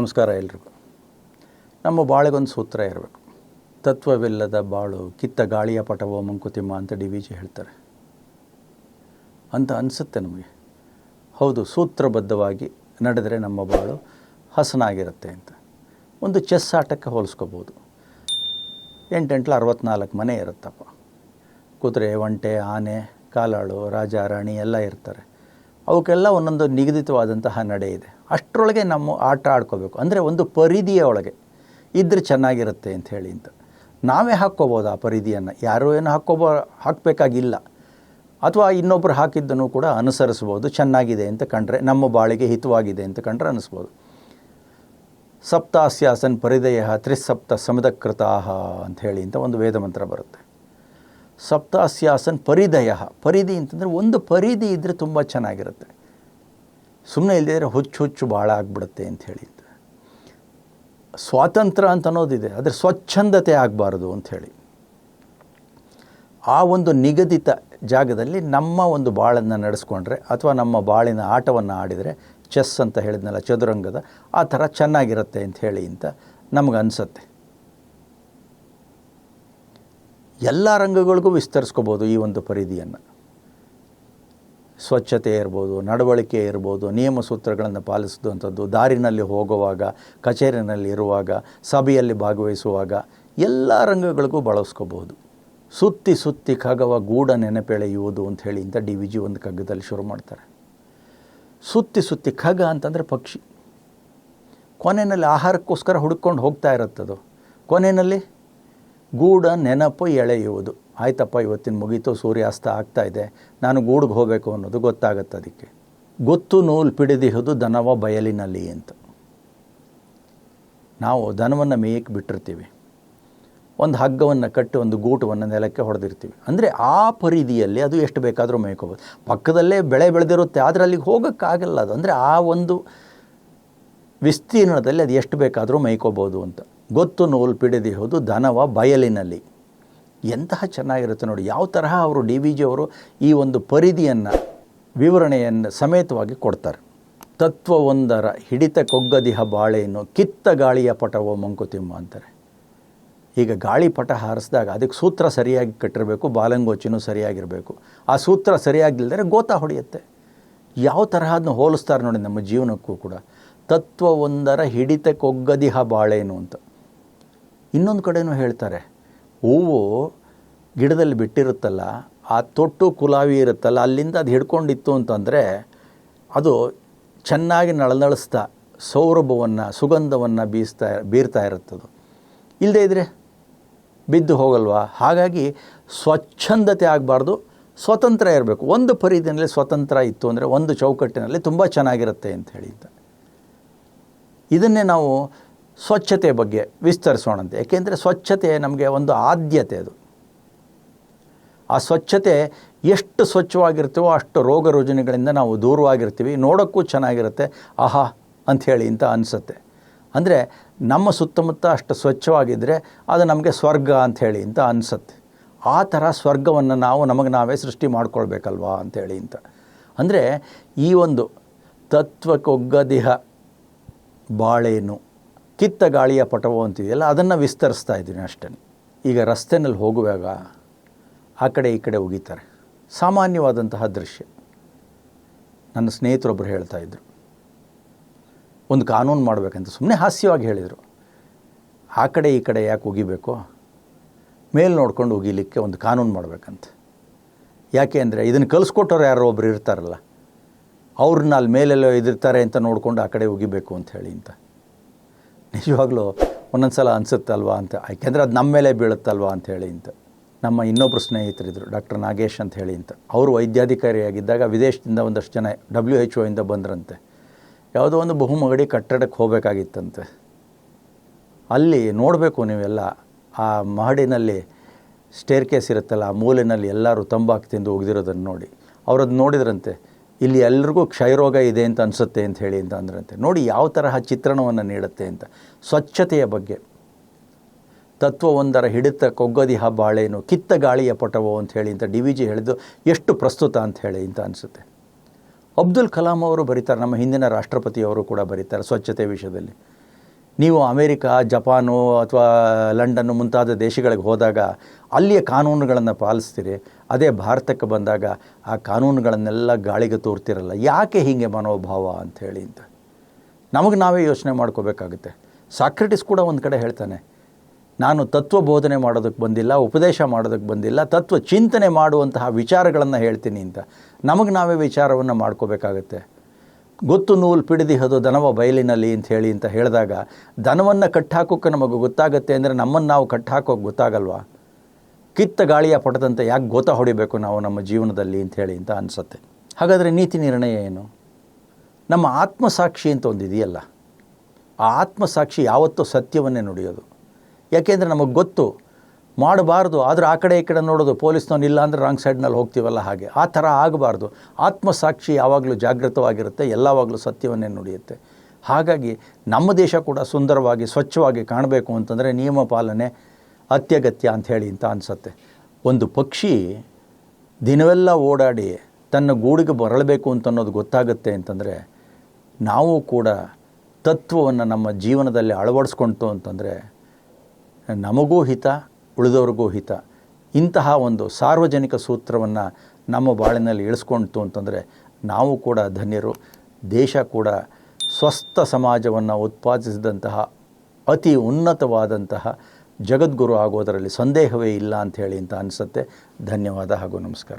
ನಮಸ್ಕಾರ ಎಲ್ರಿಗೂ. ನಮ್ಮ ಬಾಳೆಗೊಂದು ಸೂತ್ರ ಇರಬೇಕು. ತತ್ವವಿಲ್ಲದ ಬಾಳು, ಕಿತ್ತ ಗಾಳಿಯ ಪಟವೋ ಮಂಕುತಿಮ್ಮ ಅಂತ ಡಿ ವಿ ಜಿ ಹೇಳ್ತಾರೆ. ಅಂತ ಅನಿಸುತ್ತೆ ನಮಗೆ. ಹೌದು, ಸೂತ್ರಬದ್ಧವಾಗಿ ನಡೆದರೆ ನಮ್ಮ ಬಾಳು ಹಸನಾಗಿರುತ್ತೆ ಅಂತ. ಒಂದು ಚೆಸ್ ಆಟಕ್ಕೆ ಹೋಲಿಸ್ಕೋಬೋದು. ಎಂಟೆಂಟ್ಲ ಅರವತ್ನಾಲ್ಕು ಮನೆ ಇರುತ್ತಪ್ಪ. ಕುದುರೆ, ಒಂಟೆ, ಆನೆ, ಕಾಲಾಳು, ರಾಜ, ರಾಣಿ ಎಲ್ಲ ಇರ್ತಾರೆ. ಅವಕ್ಕೆಲ್ಲ ಒಂದೊಂದು ನಿಗದಿತವಾದಂತಹ ನಡೆ ಇದೆ. ಅಷ್ಟರೊಳಗೆ ನಮ್ಮ ಆಟ ಆಡ್ಕೋಬೇಕು. ಅಂದರೆ ಒಂದು ಪರಿಧಿಯ ಒಳಗೆ ಇದ್ರೆ ಚೆನ್ನಾಗಿರುತ್ತೆ ಅಂತ ಹೇಳಿ ಅಂತ. ನಾವೇ ಹಾಕ್ಕೋಬೋದು ಆ ಪರಿಧಿಯನ್ನು. ಯಾರೂ ಏನು ಹಾಕ್ಕೋಬೋ, ಹಾಕಬೇಕಾಗಿಲ್ಲ. ಅಥವಾ ಇನ್ನೊಬ್ಬರು ಹಾಕಿದ್ದನ್ನು ಕೂಡ ಅನುಸರಿಸ್ಬೋದು ಚೆನ್ನಾಗಿದೆ ಅಂತ ಕಂಡ್ರೆ, ನಮ್ಮ ಬಾಳಿಗೆ ಹಿತವಾಗಿದೆ ಅಂತ ಕಂಡ್ರೆ ಅನಿಸ್ಬೋದು. ಸಪ್ತಾಸ್ಯಾಸನ್ ಪರಿದಯ ತ್ರಿಸಪ್ತ ಸಮದಕೃತಾಹ ಅಂತ ಹೇಳಿ ಅಂತ ಒಂದು ವೇದ ಮಂತ್ರ ಬರುತ್ತೆ. ಸಪ್ತಾಸ್ಯಾಸನ್ ಪರಿಧಯ ಪರಿಧಿ ಅಂತಂದರೆ ಒಂದು ಪರಿಧಿ ಇದ್ದರೆ ತುಂಬ ಚೆನ್ನಾಗಿರುತ್ತೆ. ಸುಮ್ಮನೆ ಇಲ್ಲದಿದ್ದರೆ ಹುಚ್ಚು ಹುಚ್ಚು ಭಾಳ ಆಗ್ಬಿಡುತ್ತೆ ಅಂತ ಹೇಳಿ. ಸ್ವಾತಂತ್ರ್ಯ ಅಂತ ಅನ್ನೋದಿದೆ. ಆದರೆ ಸ್ವಚ್ಛಂದತೆ ಆಗಬಾರ್ದು ಅಂಥೇಳಿ ಆ ಒಂದು ನಿಗದಿತ ಜಾಗದಲ್ಲಿ ನಮ್ಮ ಒಂದು ಬಾಳನ್ನು ನಡೆಸ್ಕೊಂಡ್ರೆ ಅಥವಾ ನಮ್ಮ ಬಾಳಿನ ಆಟವನ್ನು ಆಡಿದರೆ ಚೆಸ್ ಅಂತ ಹೇಳಿದ್ನಲ್ಲ ಚದುರಂಗದ, ಆ ಥರ ಚೆನ್ನಾಗಿರುತ್ತೆ ಅಂತ ಹೇಳಿ ಅಂತ ನಮಗೆ ಅನಿಸುತ್ತೆ. ಎಲ್ಲ ರಂಗಗಳಿಗೂ ವಿಸ್ತರಿಸ್ಕೋಬೋದು ಈ ಒಂದು ಪರಿಧಿಯನ್ನು. ಸ್ವಚ್ಛತೆ ಇರ್ಬೋದು, ನಡವಳಿಕೆ ಇರ್ಬೋದು, ನಿಯಮ ಸೂತ್ರಗಳನ್ನು ಪಾಲಿಸಿದಂಥದ್ದು ದಾರಿನಲ್ಲಿ ಹೋಗುವಾಗ, ಕಚೇರಿನಲ್ಲಿ ಇರುವಾಗ, ಸಭೆಯಲ್ಲಿ ಭಾಗವಹಿಸುವಾಗ ಎಲ್ಲ ರಂಗಗಳಿಗೂ ಬಳಸ್ಕೋಬೋದು. ಸುತ್ತಿ ಸುತ್ತಿ ಖಗವ ಗೂಢ ನೆನಪೆಳೆಯುವುದು ಅಂತ ಹೇಳಿ ಅಂತ ಡಿ ವಿ ಜಿ ಒಂದು ಕಗ್ಗದಲ್ಲಿ ಶುರು ಮಾಡ್ತಾರೆ. ಸುತ್ತಿ ಸುತ್ತಿ ಖಗ ಅಂತಂದರೆ ಪಕ್ಷಿ. ಕೊನೆಯಲ್ಲಿ ಆಹಾರಕ್ಕೋಸ್ಕರ ಹುಡುಕೊಂಡು ಹೋಗ್ತಾ ಇರುತ್ತದು. ಕೊನೆಯಲ್ಲಿ ಗೂಢ ನೆನಪು ಎಳೆಯುವುದು. ಆಯ್ತಪ್ಪ, ಇವತ್ತಿನ ಮುಗೀತು, ಸೂರ್ಯಾಸ್ತ ಆಗ್ತಾ ಇದೆ. ನಾನು ಗೂಡಿಗೆ ಹೋಗಬೇಕು ಅನ್ನೋದು ಗೊತ್ತಾಗತ್ತೆ ಅದಕ್ಕೆ. ಗೊತ್ತು ನೂಲು ಪಿಡಿದಿಹುದು ದನವ ಬಯಲಿನಲ್ಲಿ ಅಂತ. ನಾವು ದನವನ್ನು ಮೇಯಕ್ಕೆ ಬಿಟ್ಟಿರ್ತೀವಿ. ಒಂದು ಹಗ್ಗವನ್ನು ಕಟ್ಟಿ ಒಂದು ಗೂಟವನ್ನು ನೆಲಕ್ಕೆ ಹೊಡೆದಿರ್ತೀವಿ. ಅಂದರೆ ಆ ಪರಿಧಿಯಲ್ಲಿ ಅದು ಎಷ್ಟು ಬೇಕಾದರೂ ಮೇಯ್ಕೋಬೋದು. ಪಕ್ಕದಲ್ಲೇ ಬೆಳೆ ಬೆಳೆದಿರುತ್ತೆ, ಆದರೆ ಅಲ್ಲಿಗೆ ಹೋಗೋಕ್ಕಾಗಲ್ಲ ಅದು. ಅಂದರೆ ಆ ಒಂದು ವಿಸ್ತೀರ್ಣದಲ್ಲಿ ಅದು ಎಷ್ಟು ಬೇಕಾದರೂ ಮೇಯ್ಕೋಬೋದು ಅಂತ. ಗೊತ್ತು ನೂಲು ಪಿಡಿದಿಹುದು ದನವ ಬಯಲಿನಲ್ಲಿ. ಎಂತಹ ಚೆನ್ನಾಗಿರುತ್ತೆ ನೋಡಿ, ಯಾವ ತರಹ ಅವರು ಡಿ ವಿ ಜಿ ಅವರು ಈ ಒಂದು ಪರಿಧಿಯನ್ನು, ವಿವರಣೆಯನ್ನು ಸಮೇತವಾಗಿ ಕೊಡ್ತಾರೆ. ತತ್ವವೊಂದರ ಹಿಡಿತ ಕೊಗ್ಗದಿಹ ಬಾಳೆಯನ್ನು ಕಿತ್ತ ಗಾಳಿಯ ಪಟವೋ ಮಂಕುತಿಮ್ಮ ಅಂತಾರೆ. ಈಗ ಗಾಳಿಪಟ ಹಾರಿಸಿದಾಗ ಅದಕ್ಕೆ ಸೂತ್ರ ಸರಿಯಾಗಿ ಕಟ್ಟಿರಬೇಕು, ಬಾಲಂಗೋಚಿನೂ ಸರಿಯಾಗಿರಬೇಕು. ಆ ಸೂತ್ರ ಸರಿಯಾಗಿಲ್ಲದರೆ ಗೋತಾ ಹೊಡೆಯುತ್ತೆ. ಯಾವ ತರಹ ಅದನ್ನು ಹೋಲಿಸ್ತಾರೆ ನೋಡಿ ನಮ್ಮ ಜೀವನಕ್ಕೂ ಕೂಡ. ತತ್ವವೊಂದರ ಹಿಡಿತ ಕೊಗ್ಗದಿಹ ಬಾಳೇನು ಅಂತ. ಇನ್ನೊಂದು ಕಡೆನೂ ಹೇಳ್ತಾರೆ, ಹೂವು ಗಿಡದಲ್ಲಿ ಬಿಟ್ಟಿರುತ್ತಲ್ಲ, ಆ ತೊಟ್ಟು ಕುಲಾವಿ ಇರುತ್ತಲ್ಲ, ಅಲ್ಲಿಂದ ಅದು ಹಿಡ್ಕೊಂಡಿತ್ತು ಅಂತಂದರೆ ಅದು ಚೆನ್ನಾಗಿ ನಳನಳಿಸ್ತಾ, ಸೌರಭವನ್ನು, ಸುಗಂಧವನ್ನು ಬೀಸ್ತಾ, ಬೀರ್ತಾ ಇರುತ್ತದು. ಇಲ್ಲದೇ ಇದ್ದರೆ ಬಿದ್ದು ಹೋಗಲ್ವಾ? ಹಾಗಾಗಿ ಸ್ವಚ್ಛಂದತೆ ಆಗಬಾರ್ದು, ಸ್ವತಂತ್ರ ಇರಬೇಕು. ಒಂದು ಪರಿಧಿನಲ್ಲಿ ಸ್ವತಂತ್ರ ಇತ್ತು ಅಂದರೆ ಒಂದು ಚೌಕಟ್ಟಿನಲ್ಲಿ ತುಂಬ ಚೆನ್ನಾಗಿರುತ್ತೆ ಅಂತ ಹೇಳಿದ್ದ. ಇದನ್ನೇ ನಾವು ಸ್ವಚ್ಛತೆ ಬಗ್ಗೆ ವಿಸ್ತರಿಸೋಣಂತೆ. ಏಕೆಂದರೆ ಸ್ವಚ್ಛತೆ ನಮಗೆ ಒಂದು ಆದ್ಯತೆ ಅದು. ಆ ಸ್ವಚ್ಛತೆ ಎಷ್ಟು ಸ್ವಚ್ಛವಾಗಿರ್ತೀವೋ ಅಷ್ಟು ರೋಗ ರುಜಿನಗಳಿಂದ ನಾವು ದೂರವಾಗಿರ್ತೀವಿ. ನೋಡೋಕ್ಕೂ ಚೆನ್ನಾಗಿರುತ್ತೆ. ಆಹಾ ಅಂಥೇಳಿ ಅಂತ ಅನಿಸುತ್ತೆ. ಅಂದರೆ ನಮ್ಮ ಸುತ್ತಮುತ್ತ ಅಷ್ಟು ಸ್ವಚ್ಛವಾಗಿದ್ದರೆ ಅದು ನಮಗೆ ಸ್ವರ್ಗ ಅಂಥೇಳಿ ಅಂತ ಅನಿಸುತ್ತೆ. ಆ ಥರ ಸ್ವರ್ಗವನ್ನು ನಾವು ನಮಗೆ ನಾವೇ ಸೃಷ್ಟಿ ಮಾಡ್ಕೊಳ್ಬೇಕಲ್ವಾ ಅಂಥೇಳಿ ಅಂತ ಅಂದರೆ ಈ ಒಂದು ತತ್ವಕ್ಕೊಗ್ಗದಿಹ ಬಾಳೇನು? ಕಿತ್ತ ಗಾಳಿಯ ಪಟವು ಅಂತಿದೆಯಲ್ಲ ಅದನ್ನು ವಿಸ್ತರಿಸ್ತಾ ಇದ್ದೀನಿ ಅಷ್ಟೇ. ಈಗ ರಸ್ತೆನಲ್ಲಿ ಹೋಗುವಾಗ ಆ ಕಡೆ ಈ ಕಡೆ ಒಗಿತಾರೆ ಸಾಮಾನ್ಯವಾದಂತಹ ದೃಶ್ಯ. ನನ್ನ ಸ್ನೇಹಿತರೊಬ್ಬರು ಹೇಳ್ತಾ ಇದ್ದರು ಒಂದು ಕಾನೂನು ಮಾಡಬೇಕಂತ ಸುಮ್ಮನೆ ಹಾಸ್ಯವಾಗಿ ಹೇಳಿದರು. ಆ ಕಡೆ ಈ ಕಡೆ ಯಾಕೆ ಉಗಿಬೇಕು? ಮೇಲೆ ನೋಡ್ಕೊಂಡು ಒಗಿಲಿಕ್ಕೆ ಒಂದು ಕಾನೂನು ಮಾಡಬೇಕಂತ. ಯಾಕೆ ಅಂದರೆ ಇದನ್ನು ಕಲಿಸ್ಕೊಟ್ಟವ್ರು ಯಾರೋ ಒಬ್ರು ಇರ್ತಾರಲ್ಲ. ಅವ್ರನ್ನ ಅಲ್ಲಿ ಮೇಲೆಲ್ಲೋ ಇದಿರ್ತಾರೆ ಅಂತ ನೋಡಿಕೊಂಡು ಆ ಕಡೆ ಉಗಿಬೇಕು ಅಂತ ಹೇಳಿ ಅಂತ. ನಿಜವಾಗ್ಲೂ ಒಂದೊಂದು ಸಲ ಅನಿಸುತ್ತಲ್ವಾ ಅಂತ, ಯಾಕೆಂದರೆ ಅದು ನಮ್ಮ ಮೇಲೆ ಬೀಳುತ್ತಲ್ವಾ ಅಂತ ಹೇಳಿ ಅಂತ ನಮ್ಮ ಇನ್ನೊಬ್ಬರು ಸ್ನೇಹಿತರಿದ್ದರು ಡಾಕ್ಟರ್ ನಾಗೇಶ್ ಅಂತ ಹೇಳಿ ಅಂತ ಅವರು ವೈದ್ಯಾಧಿಕಾರಿಯಾಗಿದ್ದಾಗ ವಿದೇಶದಿಂದ ಒಂದಷ್ಟು ಜನ ಡಬ್ಲ್ಯೂ ಎಚ್ ಒಯಿಂದ ಬಂದ್ರಂತೆ. ಯಾವುದೋ ಒಂದು ಬಹುಮಗಡಿ ಕಟ್ಟಡಕ್ಕೆ ಹೋಗಬೇಕಾಗಿತ್ತಂತೆ. ಅಲ್ಲಿ ನೋಡಬೇಕು ನೀವೆಲ್ಲ, ಆ ಮಹಡಿನಲ್ಲಿ ಸ್ಟೇರ್ ಕೇಸ್ ಇರುತ್ತಲ್ಲ, ಆ ಮೂಲೆಯಲ್ಲಿ ಎಲ್ಲರೂ ತಂಬಾಕು ತಿಂದು ಒಗೆದಿರೋದನ್ನು ನೋಡಿ. ಅವರದ್ದು ನೋಡಿದ್ರಂತೆ ಇಲ್ಲಿ ಎಲ್ರಿಗೂ ಕ್ಷಯರೋಗ ಇದೆ ಅಂತ ಅನಿಸುತ್ತೆ ಅಂತ ಹೇಳಿ ಅಂತ ಅಂದ್ರಂತೆ. ನೋಡಿ ಯಾವ ತರಹ ಚಿತ್ರಣವನ್ನು ನೀಡುತ್ತೆ ಅಂತ. ಸ್ವಚ್ಛತೆಯ ಬಗ್ಗೆ. ತತ್ವವೊಂದರ ಹಿಡಿತ ಕೊಗ್ಗದಿಹ ಬಾಳೇನು ಕಿತ್ತ ಗಾಳಿಯ ಪಟವೋ ಅಂತ ಹೇಳಿ ಅಂತ ಡಿ ವಿ ಜಿ ಹೇಳಿದ್ದು ಎಷ್ಟು ಪ್ರಸ್ತುತ ಅಂತ ಹೇಳಿ ಅಂತ ಅನಿಸುತ್ತೆ. ಅಬ್ದುಲ್ ಕಲಾಂ ಅವರು ಬರೀತಾರೆ, ನಮ್ಮ ಹಿಂದಿನ ರಾಷ್ಟ್ರಪತಿಯವರು ಕೂಡ ಬರೀತಾರೆ ಸ್ವಚ್ಛತೆ ವಿಷಯದಲ್ಲಿ. ನೀವು ಅಮೇರಿಕಾ, ಜಪಾನು ಅಥವಾ ಲಂಡನ್ನು ಮುಂತಾದ ದೇಶಗಳಿಗೆ ಹೋದಾಗ ಅಲ್ಲಿಯ ಕಾನೂನುಗಳನ್ನು ಪಾಲಿಸ್ತೀರಿ. ಅದೇ ಭಾರತಕ್ಕೆ ಬಂದಾಗ ಆ ಕಾನೂನುಗಳನ್ನೆಲ್ಲ ಗಾಳಿಗೆ ತೋರ್ತಿರಲ್ಲ. ಯಾಕೆ ಹೀಗೆ ಮನೋಭಾವ ಅಂತ ಹೇಳಿ ಅಂತ. ನಮಗೆ ನಾವೇ ಯೋಚನೆ ಮಾಡ್ಕೋಬೇಕಾಗುತ್ತೆ. ಸಾಕ್ರೆಟಿಸ್ ಕೂಡ ಒಂದು ಕಡೆ ಹೇಳ್ತಾನೆ, ನಾನು ತತ್ವ ಬೋಧನೆ ಮಾಡೋದಕ್ಕೆ ಬಂದಿಲ್ಲ, ಉಪದೇಶ ಮಾಡೋದಕ್ಕೆ ಬಂದಿಲ್ಲ, ತತ್ವ ಚಿಂತನೆ ಮಾಡುವಂತಹ ವಿಚಾರಗಳನ್ನು ಹೇಳ್ತೀನಿ ಅಂತ. ನಮಗೆ ನಾವೇ ವಿಚಾರವನ್ನು ಮಾಡ್ಕೋಬೇಕಾಗತ್ತೆ. ಗೊತ್ತು ನೂಲು ಪಿಡಿದಿಹದು ದನವ ಬಯಲಿನಲ್ಲಿ ಅಂತ ಹೇಳಿ ಅಂತ ಹೇಳಿದಾಗ, ದನವನ್ನು ಕಟ್ಟಾಕೋಕ್ಕೆ ನಮಗೆ ಗೊತ್ತಾಗುತ್ತೆ ಅಂದರೆ ನಮ್ಮನ್ನು ನಾವು ಕಟ್ಟಾಕೋಕೆ ಗೊತ್ತಾಗಲ್ವಾ? ಕಿತ್ತ ಗಾಳಿಯ ಪಟದಂತೆ ಯಾಕೆ ಗೋತ ಹೊಡಿಬೇಕು ನಾವು ನಮ್ಮ ಜೀವನದಲ್ಲಿ ಅಂತ ಹೇಳಿ ಅಂತ ಅನಿಸುತ್ತೆ. ಹಾಗಾದರೆ ನೀತಿ ನಿರ್ಣಯ ಏನು? ನಮ್ಮ ಆತ್ಮಸಾಕ್ಷಿ ಅಂತ ಒಂದು ಇದೆಯಲ್ಲ, ಆ ಆತ್ಮಸಾಕ್ಷಿ ಯಾವತ್ತೂ ಸತ್ಯವನ್ನೇ ನುಡಿಯೋದು. ಯಾಕೆಂದರೆ ನಮಗೆ ಗೊತ್ತು ಮಾಡಬಾರ್ದು, ಆದರೆ ಆ ಕಡೆ ಈ ಕಡೆ ನೋಡೋದು ಪೊಲೀಸ್ನವ್ನು ಇಲ್ಲ ಅಂದರೆ ರಾಂಗ್ ಸೈಡ್ನಲ್ಲಿ ಹೋಗ್ತೀವಲ್ಲ ಹಾಗೆ. ಆ ಥರ ಆಗಬಾರ್ದು. ಆತ್ಮಸಾಕ್ಷಿ ಯಾವಾಗಲೂ ಜಾಗೃತವಾಗಿರುತ್ತೆ, ಎಲ್ಲವಾಗಲೂ ಸತ್ಯವನ್ನೇ ನುಡಿಯುತ್ತೆ. ಹಾಗಾಗಿ ನಮ್ಮ ದೇಶ ಕೂಡ ಸುಂದರವಾಗಿ, ಸ್ವಚ್ಛವಾಗಿ ಕಾಣಬೇಕು ಅಂತಂದರೆ ನಿಯಮ ಪಾಲನೆ ಅತ್ಯಗತ್ಯ ಅಂತ ಹೇಳಿ ಅಂತ ಅನಿಸುತ್ತೆ. ಒಂದು ಪಕ್ಷಿ ದಿನವೆಲ್ಲ ಓಡಾಡಿ ತನ್ನ ಗೂಡಿಗೆ ಬರಳಬೇಕು ಅಂತ ಅನ್ನೋದು ಗೊತ್ತಾಗುತ್ತೆ ಅಂತಂದರೆ ನಾವು ಕೂಡ ತತ್ವವನ್ನು ನಮ್ಮ ಜೀವನದಲ್ಲಿ ಅಳವಡಿಸ್ಕೊಂತು ಅಂತಂದರೆ ನಮಗೂ ಹಿತ ಉಳಿದವ್ರಿಗೂ ಹಿತ. ಇಂತಹ ಒಂದು ಸಾರ್ವಜನಿಕ ಸೂತ್ರವನ್ನು ನಮ್ಮ ಬಾಳಿನಲ್ಲಿ ಇಳಿಸ್ಕೊಂತು ಅಂತಂದರೆ ನಾವು ಕೂಡ ಧನ್ಯರು. ದೇಶ ಕೂಡ ಸ್ವಸ್ಥ ಸಮಾಜವನ್ನು ಉತ್ಪಾದಿಸಿದಂತಹ ಅತಿ ಉನ್ನತವಾದಂತಹ ಜಗದ್ಗುರು ಆಗೋದರಲ್ಲಿ ಸಂದೇಹವೇ ಇಲ್ಲ ಅಂಥೇಳಿ ಅಂತ ಅನಿಸುತ್ತೆ. ಧನ್ಯವಾದ ಹಾಗೂ ನಮಸ್ಕಾರ.